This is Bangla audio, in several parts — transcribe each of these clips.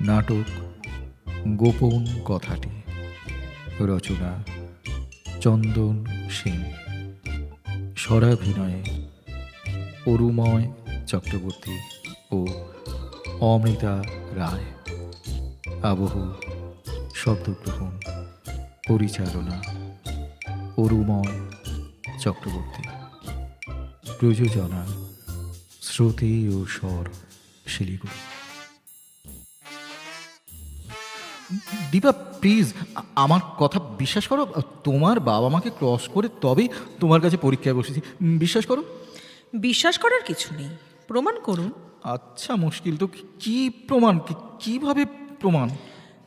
নাটক, গোপন কথাটি, রচনা, চন্দন সিং স্বরাভিনয়ে অরুময় চক্রবর্তী ও অমৃতা রায়। আবহ শব্দগ্রহণ, পরিচালনা, অরুময় চক্রবর্তী। প্রযোজনা, শ্রুতি ও স্বর শিলিগুড়ি। দীপা প্লিজ আমার কথা বিশ্বাস করো? তোমার বাবা মাকে ক্রস করে তবেই তোমার কাছে পরীক্ষায় বসেছি। বিশ্বাস করো? বিশ্বাস করার কিছু নেই। প্রমাণ করুন। আচ্ছা মুশকিল তো। কি প্রমাণ? কীভাবে প্রমাণ?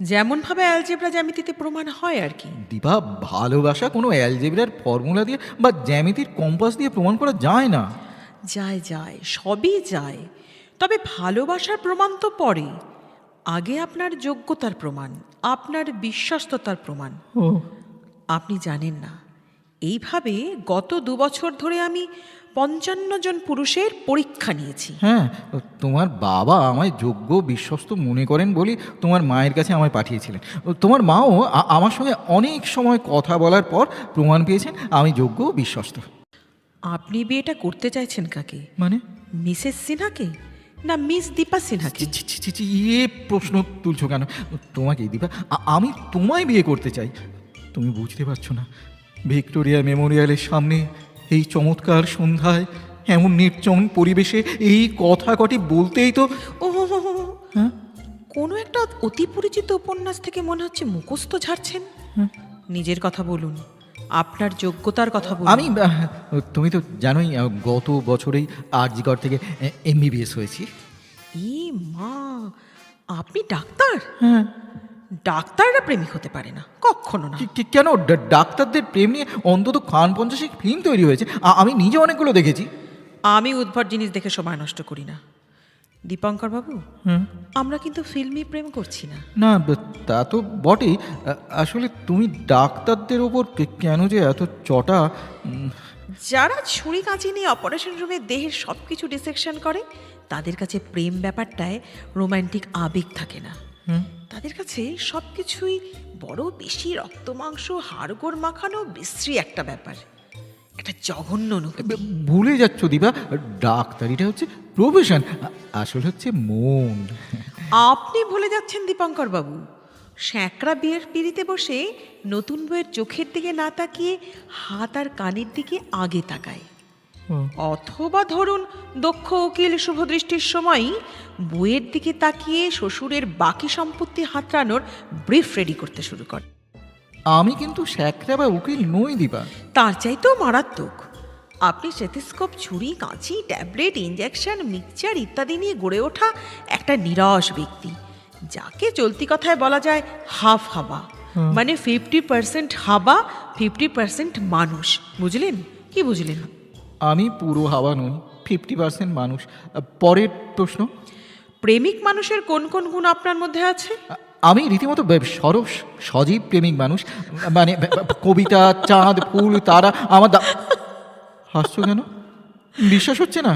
যেমনভাবে অ্যালজেব্রা জ্যামিতিতে প্রমাণ হয় আর কি। দীপা ভালোবাসা কোনো অ্যালজেব্রার ফর্মুলা দিয়ে বা জ্যামিতির কম্পাস দিয়ে প্রমাণ করা যায় না। যায় যায় সবই যায়। তবে ভালোবাসার প্রমাণ তো পরে আগে আপনার যোগ্যতার প্রমাণ আপনার বিশ্বস্ততার প্রমাণ। ও। আপনি জানেন না। এইভাবে গত দু বছর ধরে আমি পঞ্চান্ন জন পুরুষের পরীক্ষা নিয়েছি। হ্যাঁ তোমার বাবা আমায় যোগ্য বিশ্বস্ত মনে করেন বলে তোমার মায়ের কাছে আমায় পাঠিয়েছিলেন। তোমার মাও আমার সঙ্গে অনেক সময় কথা বলার পর প্রমাণ পেয়েছেন আমি যোগ্য বিশ্বস্ত। আপনি বিয়েটা করতে চাইছেন কাকে? মানে? মিসেস সিনহাকে? না মিস দীপা সিনহাকে ছি, ছি, ছি, ছি, ইয়ে প্রশ্ন তুলছো কেন? তোমাকে দীপা আ- আমি তোমায় বিয়ে করতে চাই। তুমি বুঝতে পারছ না ভিক্টোরিয়া মেমোরিয়ালের সামনে এই চমৎকার সন্ধ্যায় এমন নির্জন পরিবেশে এই কথা কটি বলতেই তো ও হো হো হো। হ্যাঁ? কোনো একটা অতি পরিচিত উপন্যাস থেকে মনে হচ্ছে মুখস্থ ঝাড়ছেন। নিজের কথা বলুন। আপনার যোগ্যতার কথা বলুন। আমি তুমি তো জানোই গত বছরেই আরজিগড় থেকে এমবিবিএস হয়েছি। ই মা আপনি ডাক্তার? হ্যাঁ। ডাক্তাররা প্রেমিক হতে পারে না কখনো না। কেন? ডাক্তারদের প্রেম নিয়ে অন্তত খান পঞ্চাশেক ফিল্ম তৈরি হয়েছে। আমি নিজে অনেকগুলো দেখেছি। আমি উদ্ভট জিনিস দেখে সময় নষ্ট করি না। দীপঙ্কর বাবু? হুম? আমরা কিন্তু ফিল্মি প্রেম করছি না। না তা তো বটেই। আসলে তুমি ডাক্তারদের ওপর কেন যে এত চটা? যারা ছুরি কাঁচি নিয়ে অপারেশন রুমে দেহের সব কিছু ডিসেকশন করে তাদের কাছে প্রেম ব্যাপারটায় রোমান্টিক আবেগ থাকে না। তাদের কাছে সব কিছুই বড় বেশি রক্ত মাংস হাড়গোড় মাখানো বিশ্রী একটা ব্যাপার। একটা জঘন্য অনুভূতি। ভুলে যাচ্ছ দিবা ডাক্তারিটা হচ্ছে প্রফেশন আসলে হচ্ছে মন। আপনি ভুলে যাচ্ছেন দীপঙ্কর বাবু। স্যাঁকড়া বিয়ের পিড়িতে বসে নতুন বইয়ের চোখের দিকে না তাকিয়ে হাত আর কানের দিকে আগে তাকায়। অথবা ধরুন দক্ষ উকিল শুভদৃষ্টির সময়ই বইয়ের দিকে তাকিয়ে শ্বশুরের বাকি সম্পত্তি হাতড়ানোর ব্রিফ রেডি করতে শুরু করে। আমি কিন্তু স্যাকরা বা উকিল নই দিবা তার চাইতেও মারাত্মক। আপনি স্টেথিস্কোপ ছুরি কাঁচি ট্যাবলেট ইঞ্জেকশন মিক্সচার ইত্যাদি নিয়ে গড়ে ওঠা একটা নিরস ব্যক্তি যাকে চলতি কথায় বলা যায় হাফ হাবা। মানে ফিফটি পার্সেন্ট হাবা ফিফটি পার্সেন্ট মানুষ। বুঝলেন? কি বুঝলেন? আমি পুরো হাওয়া নই ফিফটি পার্সেন্ট মানুষ। পরের প্রশ্ন? প্রেমিক মানুষের কোন কোন গুণ আপনার মধ্যে আছে? আমি রীতিমতো সরস সজীব প্রেমিক মানুষ। মানে কবিতা চাঁদ ফুল তারা আমার হাসছো কেন? বিশ্বাস হচ্ছে না।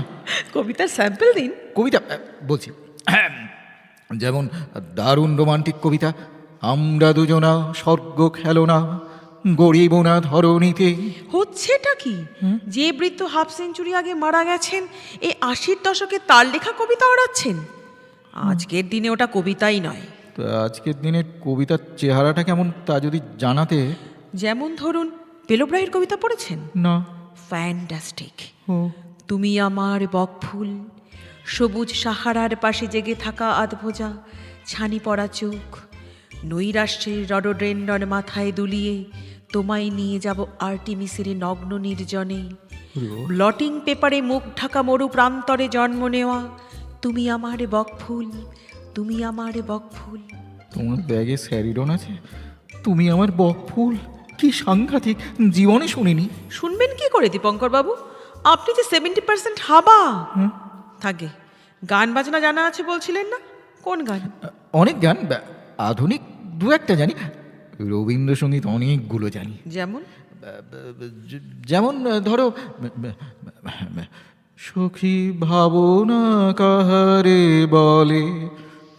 কবিতার স্যাম্পল দিন। কবিতা বলছি। যেমন দারুণ রোমান্টিক কবিতা আমরা দুজনা স্বর্গ খেলনা গরিব না ধরণীতে। হচ্ছেটা কি? যে বৃত্ত হাফ সেঞ্চুরি আগে মারা গেছেন এই আশির দশকে তার লেখা কবিতা ওড়াচ্ছেন? আজকের দিনে ওটা কবিতাই নয়। আজকের দিনের কবিতার চেহারাটা কেমন তা যদি জানাতে? যেমন ধরুন পেলোব্রাইয়ের কবিতা পড়েছেন? না। ফ্যান্টাস্টিক ও। তুমি আমার বকফুল সবুজ সাহারার পাশে জেগে থাকা আধভোজা ছানি পড়া চোখ নৈরাষ্ট্রের রডোড্রেন্ডন মাথায় দুলিয়ে তোমায় নিয়ে যাব আর্টিমিসের নগ্ন নির্জনে। ব্লটিং পেপারে মুখ ঢাকা মরু প্রান্তরে জন্ম নেওয়া তুমি আমার বকফুল তুমি আমার বকফুল। তোমার ব্যাগে স্যারিডন আছে? তুমি আমার বক ফুল কি সাংঘাতিক জীবনে শুনিনি। শুনবেন কি করে দীপঙ্কর বাবু আপনি যে সেভেন্টি পার্সেন্ট হাবা। থাকে গান বাজনা জানা আছে বলছিলেন না? কোন গান? অনেক গান আধুনিক দু একটা জানি। রবীন্দ্রসঙ্গীত অনেকগুলো জানি। যেমন? যেমন ধরো সখী ভাবনা কাহারে বলে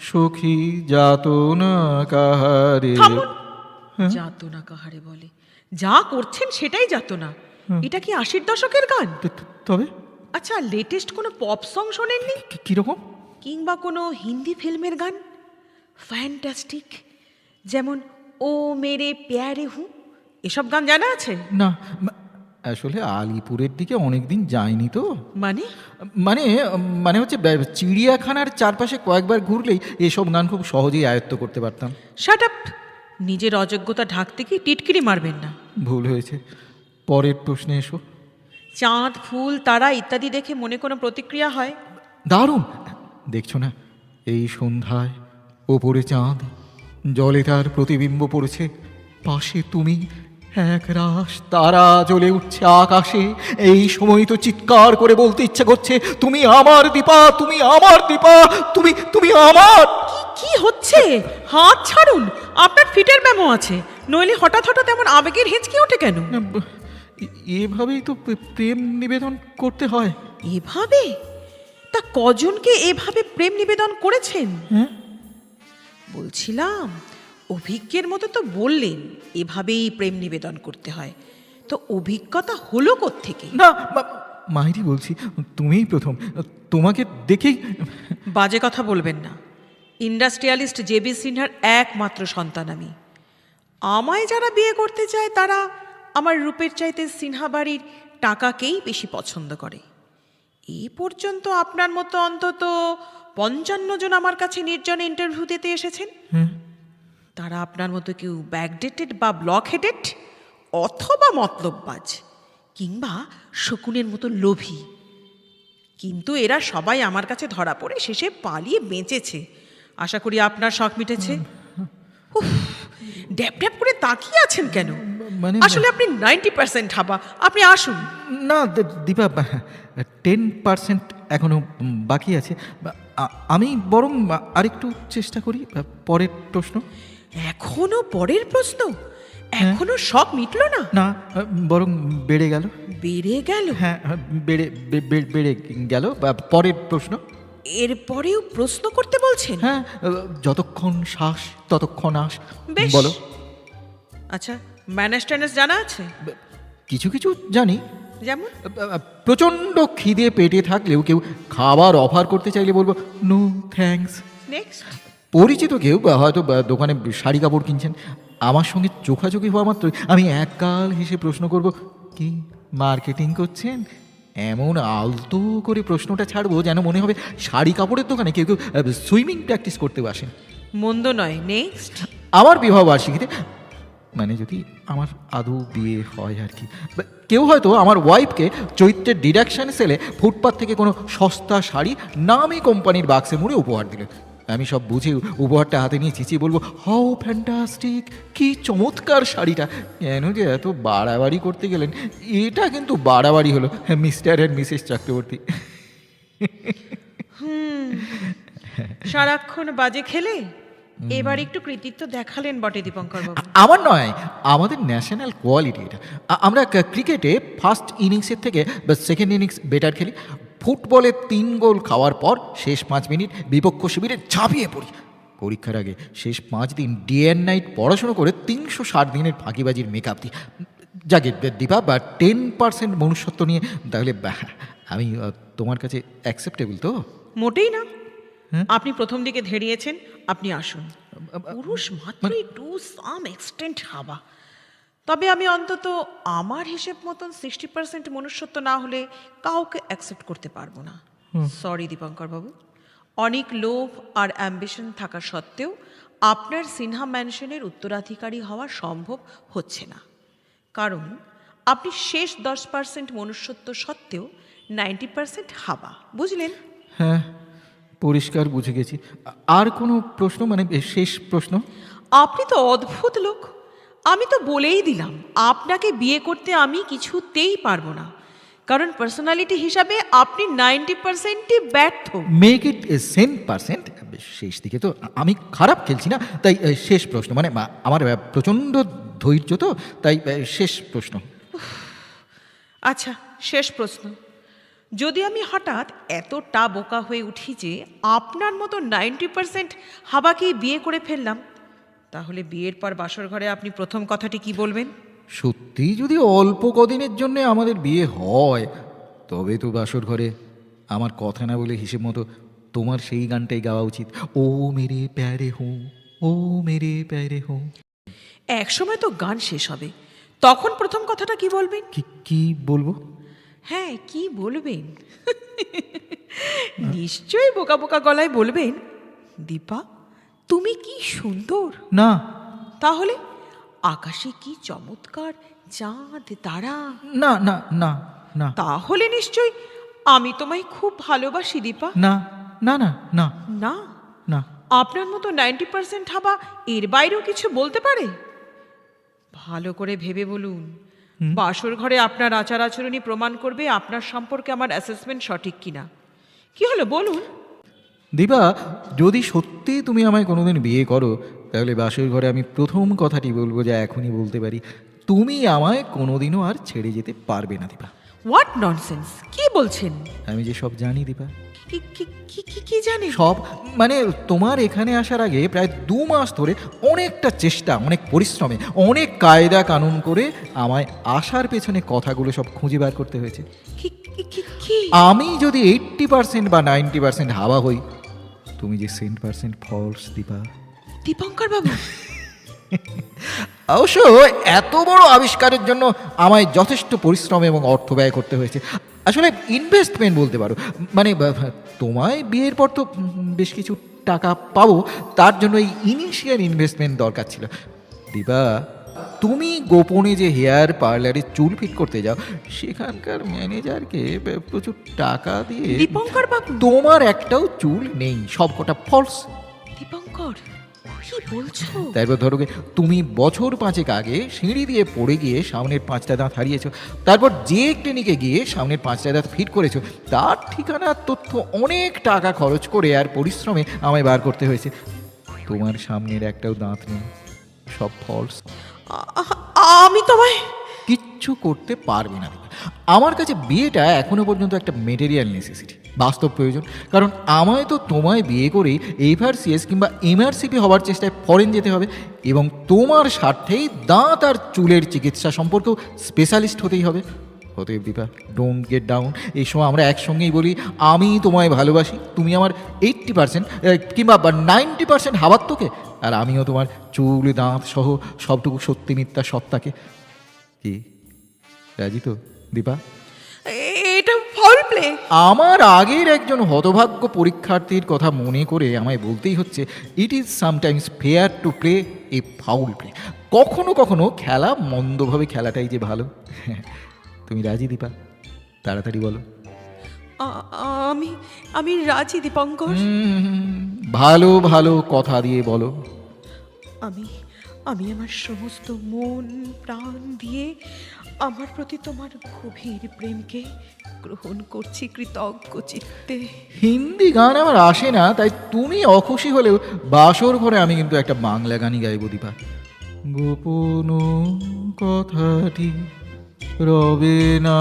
সখী যাত না কাহারে। থামুন। যাতনা কাহারে বলে। যা করছেন সেটাই যাতনা এটা কি আশির দশকের গান? ত- ত- তবে। আচ্ছা লেটেস্ট কোনো পপ সং শোনেননি? কি- কীরকম কিংবা কোনো হিন্দি ফিল্মের গান? ফ্যান্টাস্টিক যেমন ও মেরে প্যারে হু। এসব গান জানা আছে? না মা- আসলে আলিপুরের দিকে অনেকদিন যায়নি তো। মানে? মানে মানে হচ্ছে ব্যা- চিড়িয়াখানার চারপাশে কয়েকবার ঘুরলেই এসব গান খুব সহজেই আয়ত্ত করতে পারতাম। শাট আপ নিজের অযোগ্যতা ঢাকতে কি টিটকিরি মারবেন না। ভুল হয়েছে। পরের প্রশ্নে এসো। চাঁদ ফুল তারা ইত্যাদি দেখে মনে কোনো প্রতিক্রিয়া হয়? দারুণ! দেখছ না এই সন্ধ্যায় ওপরে চাঁদ জলে তার প্রতিবিম্ব পড়েছে। পাশে তুমি এক রাস তারা জ্বলে উঠছে আকাশে। এই সময় তো চিৎকার করে বলতে ইচ্ছে করছে তুমি আমার দীপা তুমি আমার দীপা তুমি তুমি আমার কি কি হচ্ছে? হাত ছাড়ুন আপনার ফিটের মেমো আছে। নইলে হঠাৎ হঠাৎ এমন আবেগের হেঁচকি ওঠে কেন? এভাবেই তো প্রেম নিবেদন করতে হয়। এভাবে? তা কজনকে এভাবে প্রেম নিবেদন করেছেন? হ্যাঁ? বলছিলাম অভিজ্ঞের মতো তো বললেন এভাবেই প্রেম নিবেদন করতে হয়। তো অভিজ্ঞতা হলো থেকে না মা- মাইরি বলছি তুমিই প্রথম তোমাকে দেখেই বাজে কথা বলবেন না। ইন্ডাস্ট্রিয়ালিস্ট জে বি সিনহার একমাত্র সন্তান আমি। আমায় যারা বিয়ে করতে চায় তারা আমার রূপের চাইতে সিনহা বাড়ির টাকাকেই বেশি পছন্দ করে। এই পর্যন্ত আপনার মতো অন্তত পঞ্চান্ন জন আমার কাছে নির্জনে ইন্টারভিউ দিতে এসেছেন। তারা আপনার মতো কেউ ব্যাকডেটেড বা ব্লক হেডেড অথবা মতলববাজ কিংবা শকুনের মতো লোভী। কিন্তু এরা সবাই আমার কাছে ধরা পড়ে শেষে পালিয়ে বেঁচেছে। আশা করি আপনার শখ মিটেছে। ড্যাপ ড্যাপ করে তাকিয়ে আছেন কেন? মানে আসলে আপনি নাইনটি পার্সেন্ট হাবা আপনি আসুন। না দীপা টেন পার্সেন্ট এখনও বাকি আছে। আমি বরং আরেকটু চেষ্টা করি পরের প্রশ্ন। এখনও পরের প্রশ্ন? এখনও শখ মিটলো না? না বরং বেড়ে গেল। বেড়ে গেল? হ্যাঁ বেড়ে বেড়ে গেল। পরের প্রশ্ন? এরপরেও প্রশ্ন করতে বলছেন? হ্যাঁ যতক্ষণ শ্বাস ততক্ষণ আস। বলো। আচ্ছা ম্যানেজ ট্যানেজ জানা আছে? কিছু কিছু জানি। যেমন? প্রচণ্ড খিদে পেটে থাকলেও কেউ খাবার অফার করতে চাইলে বলব নো থ্যাঙ্কস। নেক্সট। পরিচিত কেউ হয়তো দোকানে শাড়ি কাপড় কিনছেন আমার সঙ্গে চোখাচোখি হওয়া মাত্রই আমি এককাল হেসে প্রশ্ন করব কি মার্কেটিং করছেন? এমন আলতো করে প্রশ্নটা ছাড়বো যেন মনে হবে শাড়ি কাপড়ের দোকানে কেউ কেউ সুইমিং প্র্যাকটিস করতে আসেন মন্দ নয় নেক্সট। আমার বিবাহ বার্ষিকীতে মানে যদি আমার আদৌ বিয়ে হয় আর কি কেউ হয়তো আমার ওয়াইফকে চৈত্রের ডিডাকশন সেলে ফুটপাথ থেকে কোনো সস্তা শাড়ি নামি কোম্পানির বাক্সে মুড়ে উপহার দিলেন। আমি সব বুঝে উপহারটা হাতে নিয়ে চিচিয়ে বলব হাউ ফ্যান্টাস্টিক কি চমৎকার শাড়িটা! কেন যে এত বাড়াবাড়ি করতে গেলেন এটা কিন্তু বাড়াবাড়ি হলো মিস্টার অ্যান্ড মিসেস চক্রবর্তী। সারাক্ষণ বাজে খেলে? এবার একটু কৃতিত্ব দেখালেন বটে দীপঙ্কর বাবু। আমার নয় আমাদের ন্যাশনাল কোয়ালিটি এটা। আমরা ক্রিকেটে ফার্স্ট ইনিংসের থেকে বা সেকেন্ড ইনিংস বেটার খেলি। ফুটবলে তিন গোল খাওয়ার পর শেষ পাঁচ মিনিট বিপক্ষ শিবিরে ঝাঁপিয়ে পড়ি। পরীক্ষার আগে শেষ পাঁচ দিন ডে অ্যান্ড নাইট পড়াশুনো করে তিনশো ষাট দিনের ফাঁকিবাজির মেকআপ দিই। যাকে দীপা বা টেন পার্সেন্ট মনুষ্যত্ব নিয়ে তাহলে আমি তোমার কাছে অ্যাকসেপ্টেবল তো? মোটেই না। আপনি প্রথম দিকে ধেড়িয়েছেন আপনি আসুন। পুরুষ মাত্রই টু সাম এক্সটেন্ট হাবা। তবে আমি অন্তত আমার হিসেব মতন সিক্সটি পার্সেন্ট মনুষ্যত্ব না হলে কাউকে অ্যাকসেপ্ট করতে পারব না। সরি দীপঙ্কর বাবু। অনেক লোভ আর অ্যাম্বিশন থাকা সত্ত্বেও আপনার সিনহা ম্যানশনের উত্তরাধিকারী হওয়া সম্ভব হচ্ছে না। কারণ আপনি শেষ দশ পার্সেন্ট মনুষ্যত্ব সত্ত্বেও নাইনটি পার্সেন্ট হাবা। বুঝলেন? হ্যাঁ পরিষ্কার বুঝে গেছি। আর কোনো প্রশ্ন? মানে শেষ প্রশ্ন? আপনি তো অদ্ভুত লোক। আমি তো বলেই দিলাম আপনাকে বিয়ে করতে আমি কিছুতেই পারব না। কারণ পার্সোনালিটি হিসাবে আপনি নাইনটি পার্সেন্টই ব্যর্থ। মেক ইট সেন পার্সেন্ট শেষ দিকে তো আমি খারাপ খেলছি না তাই শেষ প্রশ্ন। মানে আমার প্রচণ্ড ধৈর্য তো তাই শেষ প্রশ্ন। আচ্ছা শেষ প্রশ্ন। যদি আমি হঠাৎ এতটা বোকা হয়ে উঠি যে আপনার মতো নাইনটি পার্সেন্ট হাবাকেই বিয়ে করে ফেললাম তাহলে বিয়ের পর বাসর ঘরে আপনি প্রথম কথাটি কি বলবেন? সত্যি যদি অল্প কদিনের জন্য আমাদের বিয়ে হয় তবে তো বাসর ঘরে আমার কথা না বলে হিসেব মতো তোমার সেই গানটাই গাওয়া উচিত। ও মেরে প্যারে হো ও মেরে প্যারে হো। এক সময় তো গান শেষ হবে। তখন প্রথম কথাটা কি বলবেন? কি কি বলব? হ্যাঁ কি বলবেন? নিশ্চয়ই বোকা বোকা গলায় বলবেন দীপা? তুমি কি সুন্দর? না। তাহলে আকাশে কি চমৎকার চাঁদ তারা? না না না না। তাহলে নিশ্চয় আমি তোমায় খুব ভালোবাসি দীপা। না না না না। না? না। আপনার মতো নাইনটি পার্সেন্ট হাবা এর বাইরেও কিছু বলতে পারে? ভালো করে ভেবে বলুন। বাসর ঘরে আপনার আচার আচরণই প্রমাণ করবে আপনার সম্পর্কে আমার অ্যাসেসমেন্ট সঠিক কিনা। কি হলো বলুন। দিবা যদি সত্যি তুমি আমায় কোনোদিন বিয়ে করো তাহলে বাসর ঘরে আমি প্রথম কথাটি বলব যা এখনই বলতে পারি। তুমি আমায় কোনোদিনও আর ছেড়ে যেতে পারবে না দিবা। হোয়াট ননসেন্স কি বলছেন? আমি যে সব জানি দিবা। কি কি কি কি কি সব মানে তোমার এখানে আসার আগে প্রায় দু মাস ধরে অনেকটা চেষ্টা অনেক পরিশ্রমে অনেক কায়দা কানুন করে আমায় আসার পেছনে কথাগুলো সব খুঁজে বার করতে হয়েছে। আমি যদি এইট্টি পার্সেন্ট বা নাইনটি পার্সেন্ট হাওয়া হই তুমি যে সেন্ট পার্সেন্ট ফলস দিবা। দীপঙ্কর বাবু অবশ্য এত বড় আবিষ্কারের জন্য আমায় যথেষ্ট পরিশ্রম এবং অর্থ ব্যয় করতে হয়েছে। আসলে ইনভেস্টমেন্ট বলতে পারো। মানে তোমায় বিয়ের পর তো বেশ কিছু টাকা পাবো তার জন্য এই ইনিশিয়াল ইনভেস্টমেন্ট দরকার ছিল। দিবা তুমি গোপনে যে হেয়ার পার্লারে চুল ফিট করতে যাও সেখানকার ম্যানেজারকে প্রচুর টাকা দিয়ে দীপঙ্কর বাবু। তোমার একটাও চুল নেই সব কটা ফলস দীপঙ্কর কি বলছো? তারপর ধরো তুমি বছর পাঁচেক আগে সিঁড়ি দিয়ে পড়ে গিয়ে সামনের পাঁচটা দাঁত হারিয়েছো তারপর যে ক্লিনিকে গিয়ে সামনের পাঁচটা দাঁত ফিট করেছ তার ঠিকানার তথ্য অনেক টাকা খরচ করে আর পরিশ্রমে আমায় বার করতে হয়েছে। তোমার সামনের একটাও দাঁত নেই সব ফলস আমি তোমায় কিচ্ছু করতে পারবি না আমার কাছে বিয়েটা এখনও পর্যন্ত একটা মেটেরিয়াল নেসেসিটি বাস্তব প্রয়োজন। কারণ আমায় তো তোমায় বিয়ে করেই এফআরসিএস কিংবা এমআরসিপি হওয়ার চেষ্টায় ফরেন যেতে হবে এবং তোমার স্বার্থেই দাঁত আর চুলের চিকিৎসা সম্পর্কেও স্পেশালিস্ট হতেই হবে। অতএব দীপা ডোন্ট গেট ডাউন এই সময় আমরা একসঙ্গেই বলি আমি তোমায় ভালোবাসি তুমি আমার এইট্টি পার্সেন্ট কিংবা নাইনটি পার্সেন্ট হাবার তোকে আর আমিও তোমার চুল দাঁত সহ সবটুকু সত্যি মিথ্যা সত্তাকে। কি? রাজি তো? দীপা? এটা ফল প্লে আমার আগের একজন হতভাগ্য পরীক্ষার্থীর কথা মনে করে আমায় বলতেই হচ্ছে it is sometimes fair to play a foul play কখনো কখনো খেলা মন্দভাবে খেলাটাই যে ভালো। তুমি রাজি দীপা? তাড়াতাড়ি বলো। আমি আমি রাজি দীপঙ্কর। ভালো ভালো কথা দিয়ে বলো। আমি আমি আমার সমস্ত মন প্রাণ দিয়ে আমার প্রতি তোমার গভীর প্রেমকে গ্রহণ করছি কৃতজ্ঞ চিত্তে। হিন্দি গান আমার আসে না তাই তুমি অখুশি হলেও বাসর ঘরে আমি কিন্তু একটা বাংলা গানই গাইব দীপা। গোপন কথাটি রবে না